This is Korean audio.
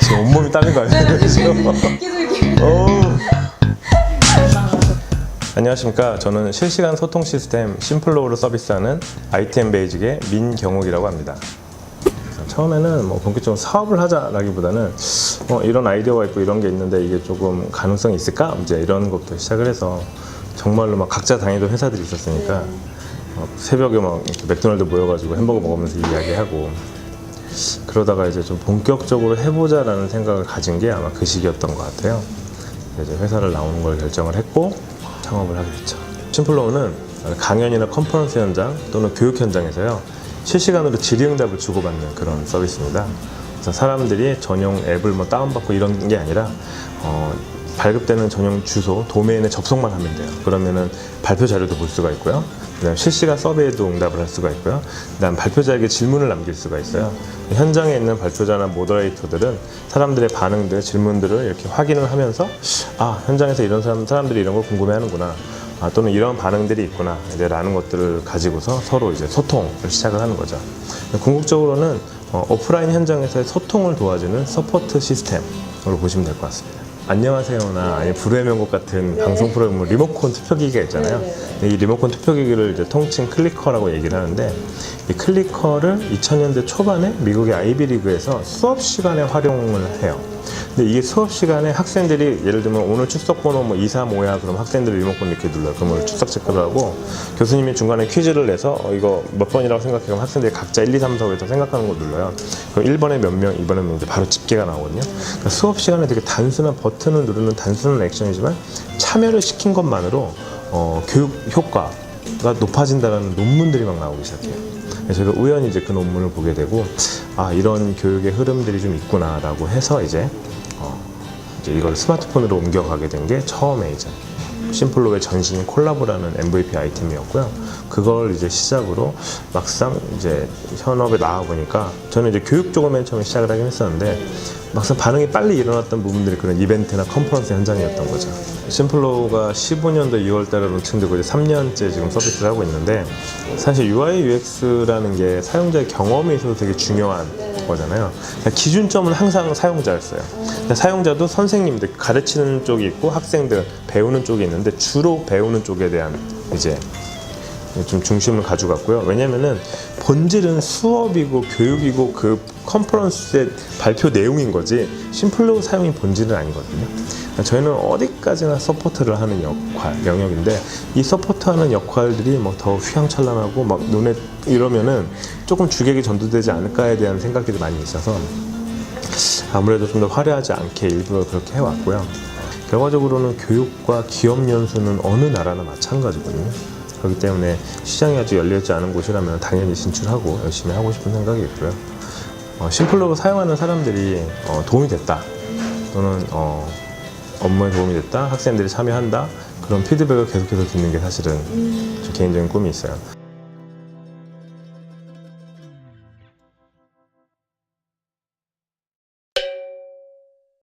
지금 온몸이 땀인 거 아니에요? 지금? 계속 이렇게 어우. 안녕하십니까. 저는 실시간 소통 시스템 심플로우를 서비스하는 ITM 베이직의 민경욱이라고 합니다. 처음에는 뭐 본격적으로 사업을 하자라기보다는 어, 이런 아이디어가 있고 이런 게 있는데 이게 조금 가능성이 있을까? 이제 이런 것부터 시작을 해서 정말로 막 각자 다니던 회사들이 있었으니까 어, 새벽에 막 이렇게 맥도날드 모여가지고 햄버거 먹으면서 이야기하고 그러다가 이제 좀 본격적으로 해보자라는 생각을 가진 게 아마 그 시기였던 것 같아요. 이제 회사를 나오는 걸 결정을 했고 창업을 하게 됐죠. 심플로우는 강연이나 컨퍼런스 현장 또는 교육 현장에서요 실시간으로 질의응답을 주고받는 그런 서비스입니다. 그래서 사람들이 전용 앱을 뭐 다운받고 이런 게 아니라 어, 발급되는 전용 주소 도메인에 접속만 하면 돼요. 그러면은 발표 자료도 볼 수가 있고요. 그다음 실시간 서베이도 응답을 할 수가 있고요. 그다음 발표자에게 질문을 남길 수가 있어요. 현장에 있는 발표자나 모더레이터들은 사람들의 반응들, 질문들을 이렇게 확인을 하면서 아 현장에서 이런 사람 사람들이 이런 걸 궁금해하는구나. 아, 또는 이런 반응들이 있구나 이제 라는 것들을 가지고서 서로 이제 소통을 시작을 하는 거죠. 궁극적으로는 어, 오프라인 현장에서의 소통을 도와주는 서포트 시스템으로 보시면 될 것 같습니다. 안녕하세요나 아니 불후의 명곡 같은 방송 프로그램 리모컨 투표기가 있잖아요. 이 리모컨 투표기를 이제 통칭 클리커라고 얘기를 하는데 이 클리커를 2000년대 초반에 미국의 아이비리그에서 수업 시간에 활용을 해요. 근데 이게 수업 시간에 학생들이 예를 들면 오늘 출석 번호 뭐 2, 3, 5야 그럼 학생들이 리모컨 이렇게 눌러요. 그러면 출석 체크를 하고 교수님이 중간에 퀴즈를 내서 어, 이거 몇 번이라고 생각해 그럼 학생들이 각자 1, 2, 3, 4에서 생각하는 걸 눌러요. 그럼 1번에 몇 명, 2번에 몇 명, 이제 바로 집계가 나오거든요. 그러니까 수업 시간에 되게 단순한 버튼을 누르는 단순한 액션이지만 참여를 시킨 것만으로 어, 교육 효과 가 높아진다는 논문들이 막 나오기 시작해요. 그래서 제가 우연히 이제 그 논문을 보게 되고 아 이런 교육의 흐름들이 좀 있구나라고 해서 이제 어, 이제 이걸 스마트폰으로 옮겨가게 된 게 처음에 이제 심플로의 전신인 콜라보라는 MVP 아이템이었고요. 그걸 이제 시작으로 막상 이제 현업에 나와 보니까 저는 이제 교육 쪽을 맨 처음에 시작을 하긴 했었는데 막상 반응이 빨리 일어났던 부분들이 그런 이벤트나 컨퍼런스 현장이었던 거죠. 심플로우가 15년도 2월 달에 론칭되고 이제 3년째 지금 서비스를 하고 있는데 사실 UI UX라는 게 사용자의 경험에 있어서 되게 중요한 거잖아요. 그러니까 기준점은 항상 사용자였어요. 사용자도 선생님들 가르치는 쪽이 있고 학생들 배우는 쪽이 있는데 주로 배우는 쪽에 대한 이제 좀 중심을 가져갔고요. 왜냐면은 본질은 수업이고 교육이고 그 컨퍼런스의 발표 내용인 거지 심플로우 사용이 본질은 아니거든요. 저희는 어디까지나 서포트를 하는 역할, 영역인데 이 서포트하는 역할들이 뭐 더 휘황찬란하고 막 눈에 이러면은 조금 주객이 전도되지 않을까에 대한 생각들이 많이 있어서 아무래도 좀 더 화려하지 않게 일부러 그렇게 해왔고요. 결과적으로는 교육과 기업 연수는 어느 나라나 마찬가지거든요. 그렇기 때문에 시장이 아직 열려있지 않은 곳이라면 당연히 진출하고 열심히 하고 싶은 생각이 있고요. 어, 심플로그 사용하는 사람들이 어, 도움이 됐다 또는 어, 업무에 도움이 됐다 학생들이 참여한다 그런 피드백을 계속해서 듣는 게 사실은 제 개인적인 꿈이 있어요.